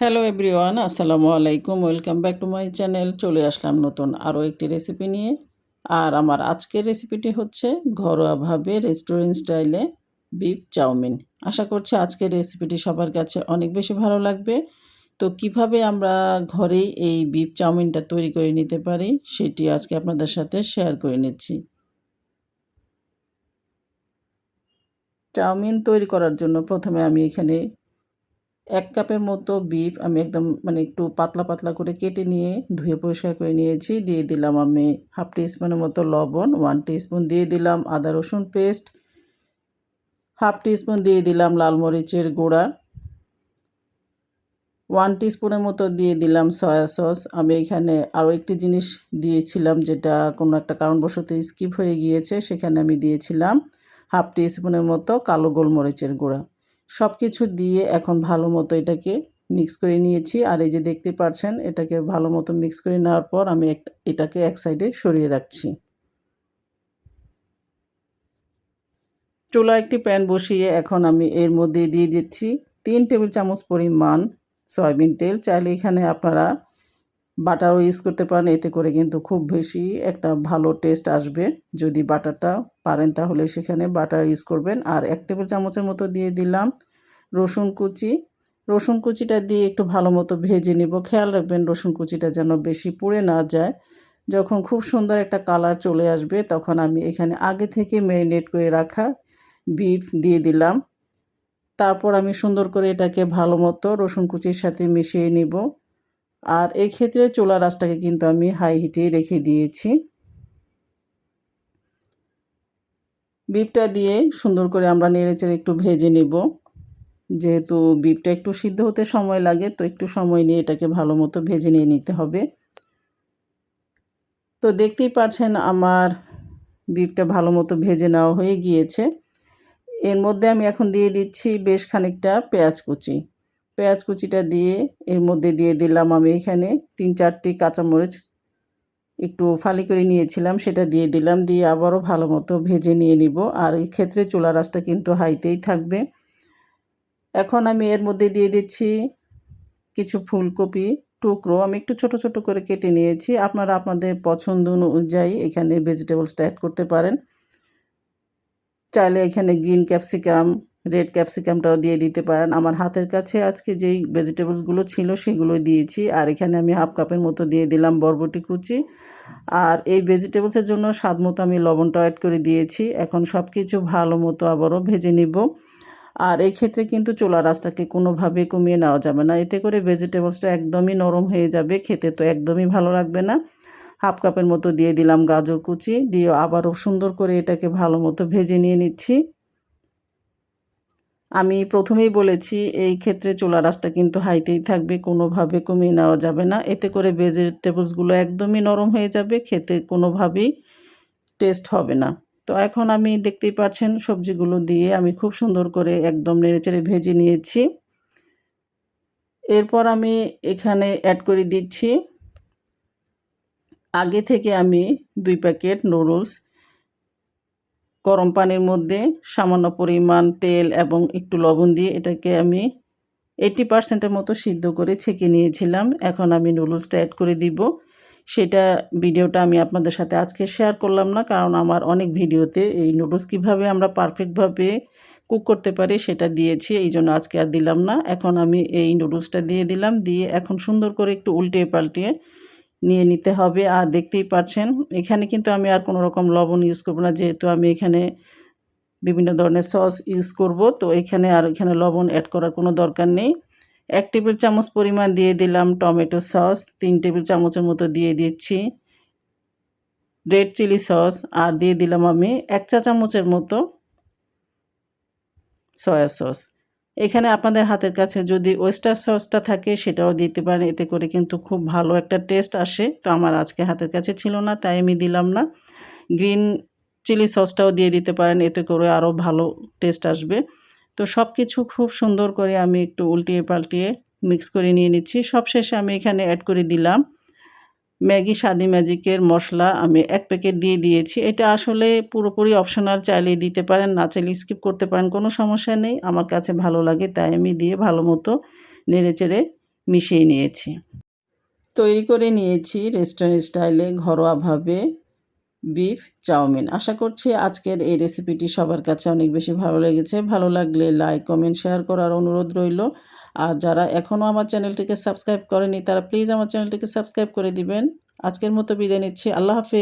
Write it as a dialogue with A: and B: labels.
A: Hello everyone আসসালামু আলাইকুম welcome back to my channel চলে আসলাম নতুন আরও একটি রেসিপি নিয়ে। আর আমার আজকের রেসিপিটি হচ্ছে ঘরোয়াভাবে রেস্টুরেন্ট স্টাইলে বিফ চাউমিন আশা করছি আজকের রেসিপিটি সবার কাছে অনেক বেশি ভালো লাগবে। তো কীভাবে আমরা ঘরেই এই বিফ চাউমিনটা তৈরি করে নিতে পারি, সেটি আজকে আপনাদের সাথে শেয়ার করে নিচ্ছি। চাউমিন তৈরি করার জন্য প্রথমে আমি এখানে এক কাপের মতো বিফ আমি একদম মানে একটু পাতলা পাতলা করে কেটে নিয়ে ধুয়ে পরিষ্কার করে নিয়েছি। দিয়ে দিলাম আমি হাফ টিস্পুনের মতো লবণ ওয়ান টিস্পুন দিয়ে দিলাম আদা রসুন পেস্ট হাফ টিস্পুন দিয়ে দিলাম লাল মরিচের গুঁড়া ওয়ান টিস্পুনের মতো দিয়ে দিলাম সয়া সস আমি এখানে আরও একটি জিনিস দিয়েছিলাম যেটা কোনো একটা কারণবশত স্কিপ হয়ে গিয়েছে, সেখানে আমি দিয়েছিলাম হাফ টিস্পুনের মতো কালো গোলমরিচের গুঁড়া। সব কিছু দিয়ে এখন ভালো মতো এটাকে মিক্স করে নিয়েছি। আর এই যে দেখতে পাচ্ছেন, এটাকে ভালো মতো মিক্স করে নেওয়ার পর আমি এটাকে এক সাইডে সরিয়ে রাখছি। চুলা একটি প্যান বসিয়ে এখন আমি এর মধ্যে দিয়ে দিচ্ছি তিন টেবিল চামচ পরিমাণ সয়াবিন তেল। চাইলে এখানে আপনারা বাটারও ইউজ করতে পারেন, এতে করে কিন্তু খুব বেশি একটা ভালো টেস্ট আসবে। যদি বাটারটা পারেন তাহলে সেখানে বাটার ইউজ করবেন। আর এক টেবিল চামচের মতো দিয়ে দিলাম রসুন কুচি। রসুন কুচিটা দিয়ে একটু ভালো মতো ভেজে নিব। খেয়াল রাখবেন রসুন কুচিটা যেন বেশি পুড়ে না যায়। যখন খুব সুন্দর একটা কালার চলে আসবে, তখন আমি এখানে আগে থেকে ম্যারিনেট করে রাখা বিফ দিয়ে দিলাম। তারপর আমি সুন্দর করে এটাকে ভালো মতো রসুন কুচির সাথে মিশিয়ে নিব। আর এই ক্ষেত্রে চোলা রাসটাকে কিন্তু আমি হাই হিটে রেখে দিয়েছি। বিপটা দিয়ে সুন্দর করে আমরা নেড়েচেড়ে একটু ভেজে নেব। যেহেতু বিপটা একটু সিদ্ধ হতে সময় লাগে, তো একটু সময় নিয়ে এটাকে ভালো মতো ভেজে নিয়ে নিতে হবে। তো দেখতেই পাচ্ছেন আমার বিপটা ভালো মতো ভেজে নেওয়া হয়ে গিয়েছে। এর মধ্যে আমি এখন দিয়ে দিচ্ছি বেশ খানিকটা পেঁয়াজ কুচি। পেঁয়াজ কুচিটা দিয়ে এর মধ্যে দিয়ে দিলাম আমি এখানে তিন চারটি কাঁচামরিচ। একটু ফালি করে নিয়েছিলাম, সেটা দিয়ে দিলাম, দিয়ে আবারও ভালো মতো ভেজে নিয়ে নিব। আর এই ক্ষেত্রে চুলা রাসটা কিন্তু হাইতেই থাকবে। এখন আমি এর মধ্যে দিয়ে দিচ্ছি কিছু ফুলকপি টুকরো। আমি একটু ছোট ছোট করে কেটে নিয়েছি। আপনারা আপনাদের পছন্দ অনুযায়ী এখানে ভেজিটেবলসটা অ্যাড করতে পারেন। চাইলে এখানে গ্রিন ক্যাপসিকাম রেড ক্যাপসিকামটাও দিয়ে দিতে পারেন। আমার হাতের কাছে আজকে যেই ভেজিটেবলসগুলো ছিল সেগুলো দিয়েছি। আর এখানে আমি হাফ কাপের মতো দিয়ে দিলাম বরবটি কুচি। আর এই ভেজিটেবলসের জন্য স্বাদ মতো আমি লবণটা অ্যাড করে দিয়েছি। এখন সব কিছু ভালো মতো আবারও ভেজে নিব। আর এই ক্ষেত্রে কিন্তু চোলা রাসটাকে কোনোভাবে কমিয়ে নেওয়া যাবে না। এতে করে ভেজিটেবলসটা একদমই নরম হয়ে যাবে। খেতে তো একদমই ভালো লাগবে না। হাফ কাপের মতো দিয়ে দিলাম গাজর কুচি। দিয়ে আবারও সুন্দর করে এটাকে ভালো মতো ভেজে নিয়ে নিচ্ছি। আমি প্রথমেই বলেছি, এই ক্ষেত্রে চোলা রাসটা কিন্তু হাইতেই থাকবে, কোনোভাবে কমিয়ে নেওয়া যাবে না। এতে করে ভেজিটেবলসগুলো একদমই নরম হয়ে যাবে, খেতে কোনোভাবেই টেস্ট হবে না। তো এখন আমি দেখতেই পাচ্ছেন সবজিগুলো দিয়ে আমি খুব সুন্দর করে একদম নেড়েচেড়ে ভেজে নিয়েছি। এরপর আমি এখানে অ্যাড করে দিচ্ছি, আগে থেকে আমি দুই প্যাকেট নুডলস গরম পানির মধ্যে সামান্য পরিমাণ তেল এবং একটু লবণ দিয়ে এটাকে আমি এইটি পার্সেন্টের মতো সিদ্ধ করে ছেঁকে নিয়েছিলাম। এখন আমি নুডলসটা অ্যাড করে দিব। সেটা ভিডিওটা আমি আপনাদের সাথে আজকে শেয়ার করলাম না, কারণ আমার অনেক ভিডিওতে এই নুডলস কীভাবে আমরা পারফেক্টভাবে কুক করতে পারি সেটা দিয়েছি, এই জন্য আজকে আর দিলাম না। এখন আমি এই নুডলসটা দিয়ে দিলাম, দিয়ে এখন সুন্দর করে একটু উল্টে পাল্টিয়ে নিয়ে নিতে হবে। আর দেখতেই পাচ্ছেন এখানে কিন্তু আমি আর কোনো রকম লবণ ইউজ করব না। যেহেতু আমি এখানে বিভিন্ন ধরনের সস ইউজ করব, তো এখানে আর এখানে লবণ অ্যাড করার কোনো দরকার নেই। এক টেবিল চামচ পরিমাণ দিয়ে দিলাম টমেটো সস, তিন টেবিল চামচের মতো দিয়ে দিচ্ছি রেড চিলি সস আর দিয়ে দিলাম আমি এক চা চামচের মতো সয়া সস এখানে আপনাদের হাতের কাছে যদি ওয়েস্টার সসটা থাকে, সেটাও দিতে পারেন। এতে করে কিন্তু খুব ভালো একটা টেস্ট আসে। তো আমার আজকে হাতের কাছে ছিল না, তাই আমি দিলাম না। গ্রিন চিলি সসটাও দিয়ে দিতে পারেন, এতে করে আরও ভালো টেস্ট আসবে। তো সব কিছু খুব সুন্দর করে আমি একটু উল্টিয়ে পাল্টিয়ে মিক্স করে নিয়ে নিচ্ছি। সবশেষে আমি এখানে অ্যাড করে দিলাম ম্যাগি স্বাদি ম্যাজিকের মশলা আমি এক প্যাকেট দিয়ে দিয়েছি। এটা আসলে পুরোপুরি অপশনাল চাইলে দিতে পারেন, না চাইলে স্কিপ করতে পারেন, কোনো সমস্যা নেই। আমার কাছে ভালো লাগে, তাই আমি দিয়ে ভালো মতো নেড়ে চেড়ে মিশিয়ে নিয়েছি। তৈরি করে নিয়েছি রেস্টুরেন্ট স্টাইলে ঘরোয়াভাবে বিফ, চাউমিন। আশা করছি আজকের এই রেসিপিটি সবার কাছে অনেক বেশি ভালো লেগেছে। ভালো লাগলে লাইক, কমেন্ট, শেয়ার করার অনুরোধ রইল। আর যারা এখনও আমার চ্যানেলটিকে সাবস্ক্রাইব করেনি, তারা প্লিজ আমার চ্যানেলটিকে সাবস্ক্রাইব করে দিবেন। আজকের মতো বিদায় নিচ্ছি। আল্লাহ হাফেজ।